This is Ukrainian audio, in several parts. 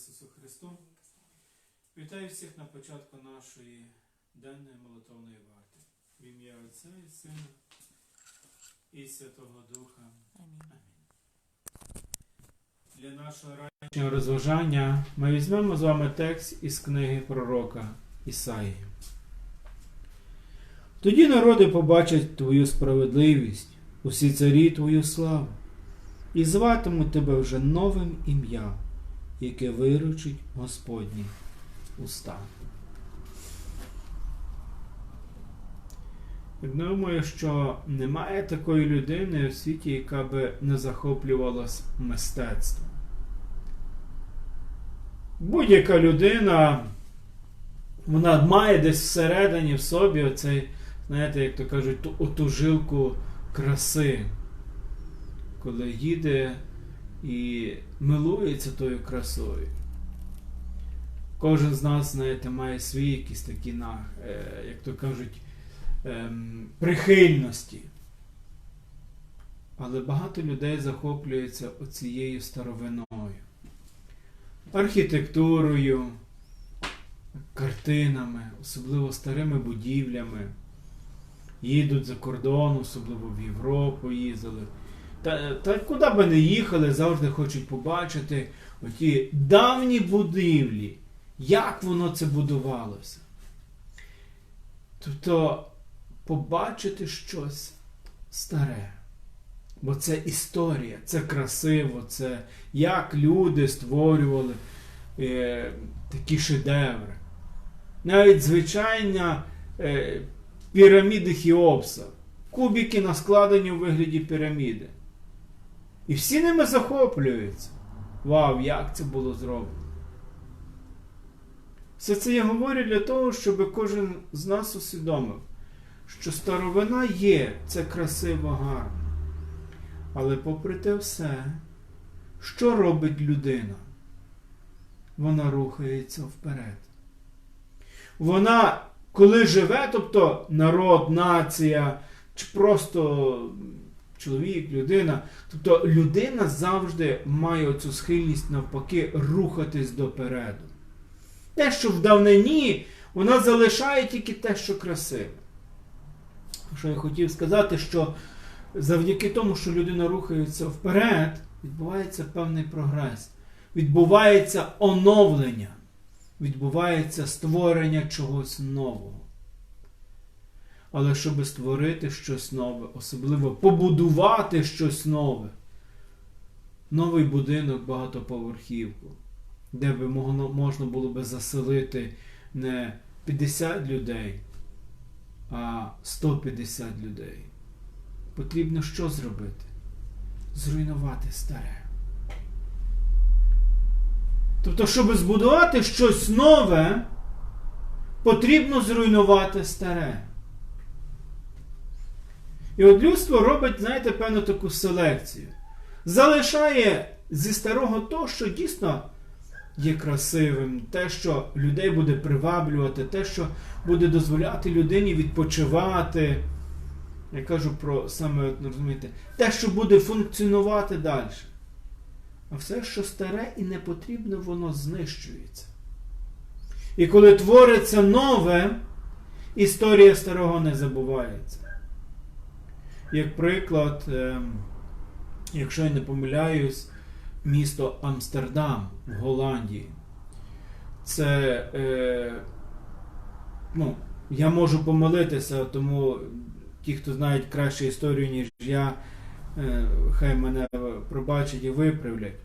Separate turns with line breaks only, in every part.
Ісусу Христу! Вітаю всіх на початку нашої денної молитовної варти. В ім'я Отця і Сина і Святого Духа.
Амінь.
Для нашого ранішнього розважання ми візьмемо з вами текст із книги пророка Ісаї. Тоді народи побачать твою справедливість, усі царі твою славу, і зватимуть тебе вже новим ім'ям, яке виручить Господні уста. Думаю, що немає такої людини у світі, яка би не захоплювалась мистецтвом. Будь-яка людина, вона має десь всередині в собі оцей, знаєте, як то кажуть, ту, оту жилку краси, коли їде і милується тою красою. Кожен з нас, знаєте, має свої якісь такі, е, як то кажуть, ем, прихильності. Але багато людей захоплюється оцією старовиною, архітектурою, картинами, особливо старими будівлями. Їдуть за кордон, особливо в Європу їздили. Та, та куди би не їхали, завжди хочуть побачити оті давні будівлі, як воно це будувалося. Тобто побачити щось старе. Бо це історія, це красиво, це як люди створювали е, такі шедеври. Навіть звичайна е, піраміди Хіопса, кубики наскладені у вигляді піраміди. І всі ними захоплюються. Вау, як це було зроблено! Все це я говорю для того, щоб кожен з нас усвідомив, що старовина є, це красиво, гарно. Але попри те все, що робить людина? Вона рухається вперед. Вона, коли живе, тобто народ, нація, чи просто чоловік, людина, тобто людина завжди має цю схильність навпаки рухатись допереду. Те, що в давнині, вона залишає тільки те, що красиве. Що я хотів сказати, що завдяки тому, що людина рухається вперед, відбувається певний прогрес, відбувається оновлення, відбувається створення чогось нового. Але щоб створити щось нове, особливо побудувати щось нове, новий будинок багатоповерхівку, де би можна було би заселити не 50 людей, а 150 людей. Потрібно що зробити? Зруйнувати старе. Тобто, щоб збудувати щось нове, потрібно зруйнувати старе. І от людство робить, знаєте, певну таку селекцію. Залишає зі старого то, що дійсно є красивим, те, що людей буде приваблювати, те, що буде дозволяти людині відпочивати. Я кажу про саме, розумієте, те, що буде функціонувати далі. А все, що старе і не потрібно, воно знищується. І коли твориться нове, історія старого не забувається. Як приклад, ем, якщо я не помиляюсь, місто Амстердам в Голландії. Це, е, ну, я можу помилитися, тому ті, хто знають краще історію, ніж я, е, хай мене пробачать і виправлять.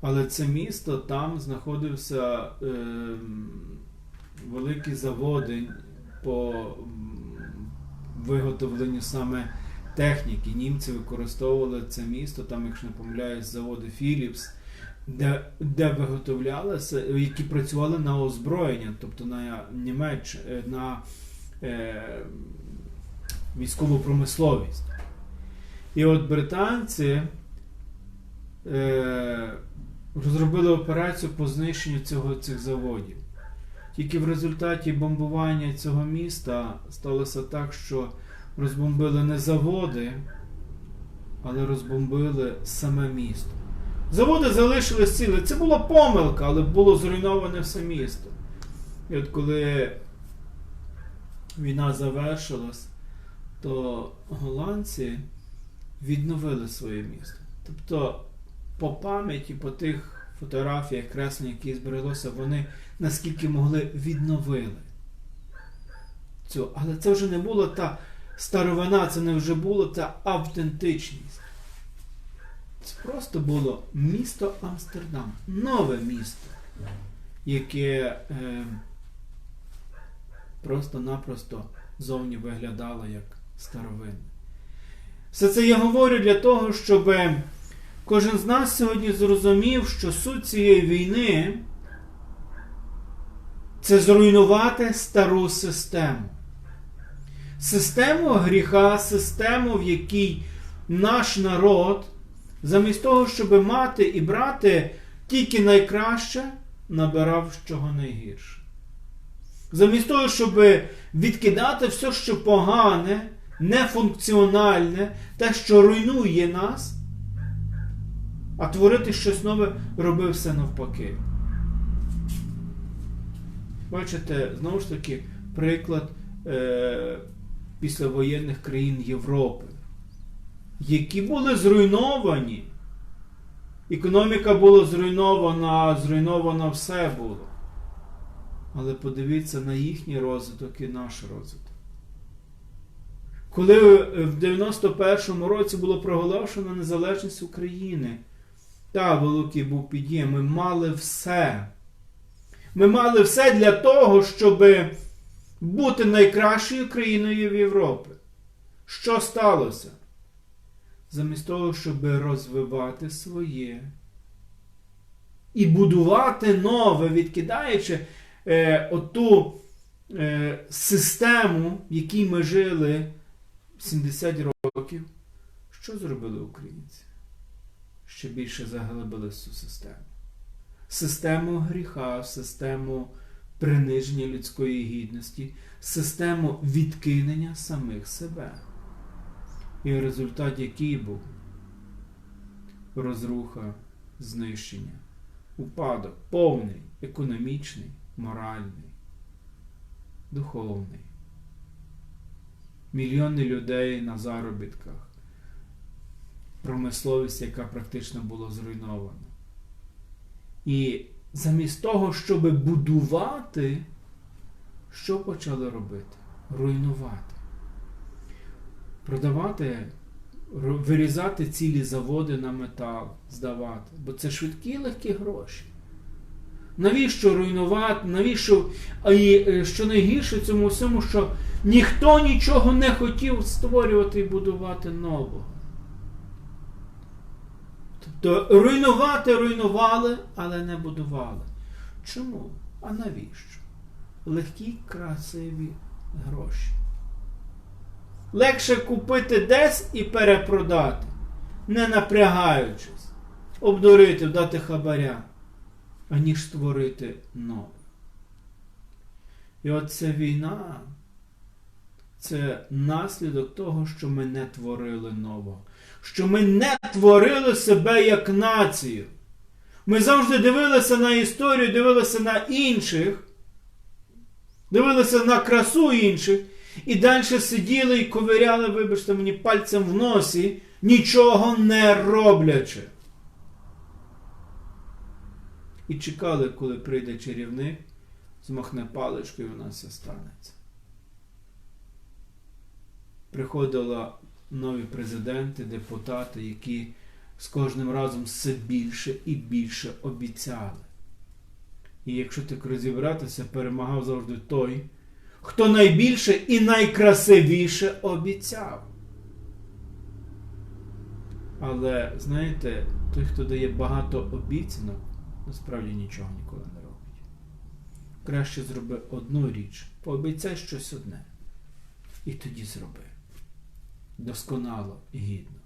Але це місто там знаходився е, великі заводи по виготовленню саме техніки. Німці використовували це місто, там, якщо не помиляюсь, заводи Philips, де, де виготовлялися, які працювали на озброєння, тобто на Німеч, е, на е, військову промисловість. І от британці е, розробили операцію по знищенню цього, цих заводів. Тільки в результаті бомбування цього міста сталося так, що розбомбили не заводи, але розбомбили саме місто. Заводи залишились цілі. Це була помилка, але було зруйноване все місто. І от коли війна завершилась, то голландці відновили своє місто. Тобто, по пам'яті, по тих фотографіях, креслень, які збереглося, вони наскільки могли відновили цю. Але це вже не була та старовина, це не вже була та автентичність. Це просто було місто Амстердам, нове місто, яке е, просто-напросто зовні виглядало як старовинне. Все це я говорю для того, щоб кожен з нас сьогодні зрозумів, що суть цієї війни це зруйнувати стару систему. Систему гріха, систему, в якій наш народ, замість того, щоб мати і брати тільки найкраще, набирав чого найгірше. Замість того, щоб відкидати все, що погане, нефункціональне, те, що руйнує нас, а творити щось нове, робив все навпаки. Бачите, знову ж таки, приклад е, післявоєнних країн Європи, які були зруйновані. Економіка була зруйнована, зруйновано все було. Але подивіться на їхній розвиток і наш розвиток. Коли в 91-му році було проголошено незалежність України, та великий був під'єм, ми мали все. Ми мали все для того, щоб бути найкращою країною в Європі. Що сталося? Замість того, щоб розвивати своє і будувати нове, відкидаючи е, оту е, систему, в якій ми жили 70 років, що зробили українці? Ще більше заглибили цю систему. Систему гріха, систему приниження людської гідності, систему відкинення самих себе. І в результаті який був розруха, знищення, упадок повний, економічний, моральний, духовний. Мільйони людей на заробітках, промисловість, яка практично була зруйнована. І замість того, щоб будувати, що почали робити? Руйнувати. Продавати, вирізати цілі заводи на метал, здавати. Бо це швидкі і легкі гроші. Навіщо руйнувати? Навіщо? І що найгірше в цьому всьому, що ніхто нічого не хотів створювати і будувати нового. Тобто руйнувати руйнували, але не будували. Чому? А навіщо? Легкі, красиві гроші. Легше купити десь і перепродати, не напрягаючись, обдурити, дати хабаря, аніж створити нове. І оця війна це наслідок того, що ми не творили нового. Що ми не творили себе як націю. Ми завжди дивилися на історію, дивилися на інших, дивилися на красу інших, і далі сиділи і ковиряли, вибачте мені, пальцем в носі, нічого не роблячи. І чекали, коли прийде чарівник, змахне паличкою і у нас все станеться. Приходили нові президенти, депутати, які з кожним разом все більше і більше обіцяли. І якщо так розібратися, перемагав завжди той, хто найбільше і найкрасивіше обіцяв. Але, знаєте, той, хто дає багато обіцянок, насправді нічого ніколи не робить. Краще зроби одну річ, пообіцяй щось одне. І тоді зроби. Досконало і гідно.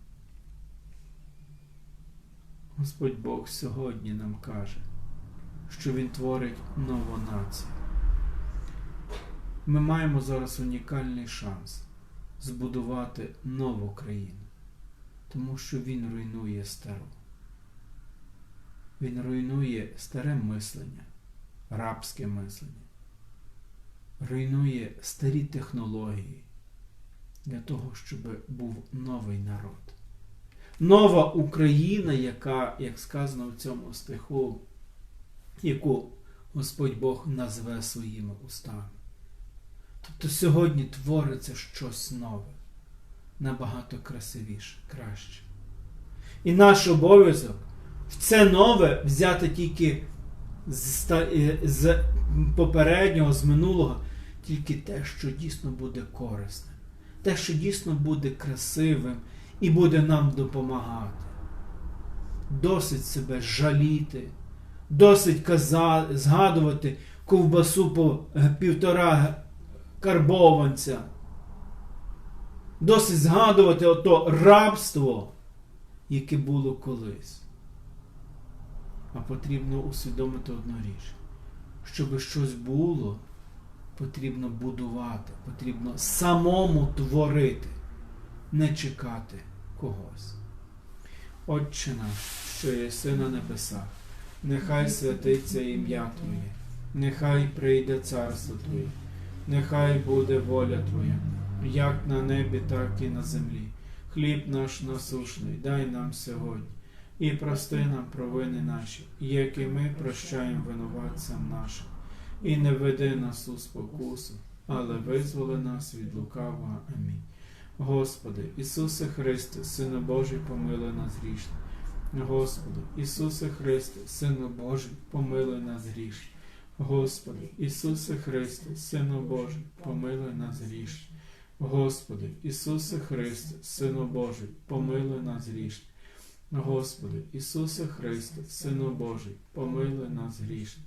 Господь Бог сьогодні нам каже, що Він творить нову націю. Ми маємо зараз унікальний шанс збудувати нову країну, тому що Він руйнує стару. Він руйнує старе мислення, рабське мислення, руйнує старі технології для того, щоб був новий народ. Нова Україна, яка, як сказано в цьому стиху, яку Господь Бог назве своїми устами. Тобто сьогодні твориться щось нове, набагато красивіше, краще. І наш обов'язок в це нове взяти тільки з, з попереднього, з минулого, тільки те, що дійсно буде корисним, те, що дійсно буде красивим і буде нам допомагати. Досить себе жаліти, досить каза, згадувати ковбасу по півтора карбованця. Досить згадувати ото рабство, яке було колись. А потрібно усвідомити одну річ. Щоб щось було, потрібно будувати, потрібно самому творити, не чекати когось. Отче наш, що єси на небесах, нехай святиться ім'я Твоє, нехай прийде царство Твоє, нехай буде воля Твоя, як на небі, так і на землі. Хліб наш насушний, дай нам сьогодні, і прости нам провини наші, як і ми прощаємо винуватцям нашим, і не веди нас у спокусу, але визволи нас від лукавого. Амінь. Господи, Ісусе Христе, Сину Божий, помилуй нас грішних. Господи, Ісусе Христе, Сину Божий, помилуй нас грішних. Господи, Ісусе Христе, Сину Божий, помилуй нас грішних. Господи, Ісусе Христе, Сину Божий, помилуй нас грішних. Господи, Ісусе Христе, Сину Божий, помилуй нас грішних.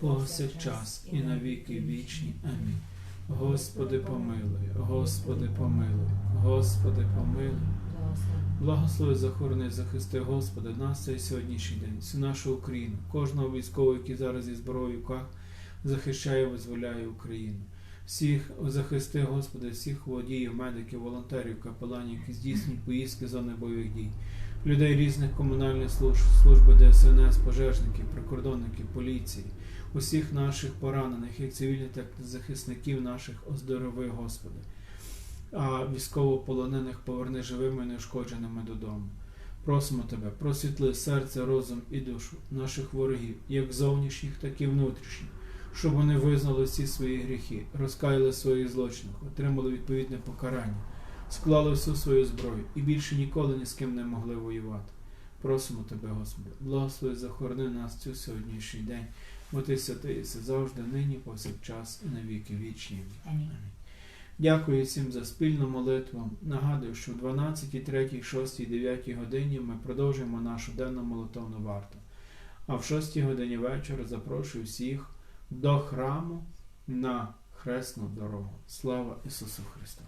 повсякчас і на віки вічні. Амінь. Господи, помилуй, Господи, помилуй, Господи, помилуй. Благослови захорони, захисти, Господи, нас цей сьогоднішній день, всю нашу Україну, кожного військового, який зараз зі зброєю руках захищає, визволяє Україну. Всіх захисти, Господи, всіх водіїв, медиків, волонтерів, капеланів, які здійснюють поїздки зони бойових дій, людей різних комунальних служб, служби ДСНС, пожежників, прикордонників, поліції, усіх наших поранених, як цивільних, так захисників наших оздорови, Господи. А військовополонених поверни живими і неушкодженими додому. Просимо Тебе, просвітли серце, розум і душу наших ворогів, як зовнішніх, так і внутрішніх, щоб вони визнали всі свої гріхи, розкаяли своїх злочинах, отримали відповідне покарання, склали всю свою зброю і більше ніколи ні з ким не могли воювати. Просимо Тебе, Господи, благослови, захорони нас цю сьогоднішній день, бо Ти святий єси завжди, нині, повсякчас і на віки вічні.
Амінь.
Дякую всім за спільну молитву. Нагадую, що в 12, 3, 6, 9 годині ми продовжуємо нашу денну молитовну варту. А в 6 годині вечора запрошую всіх до храму на хресну дорогу. Слава Ісусу Христу!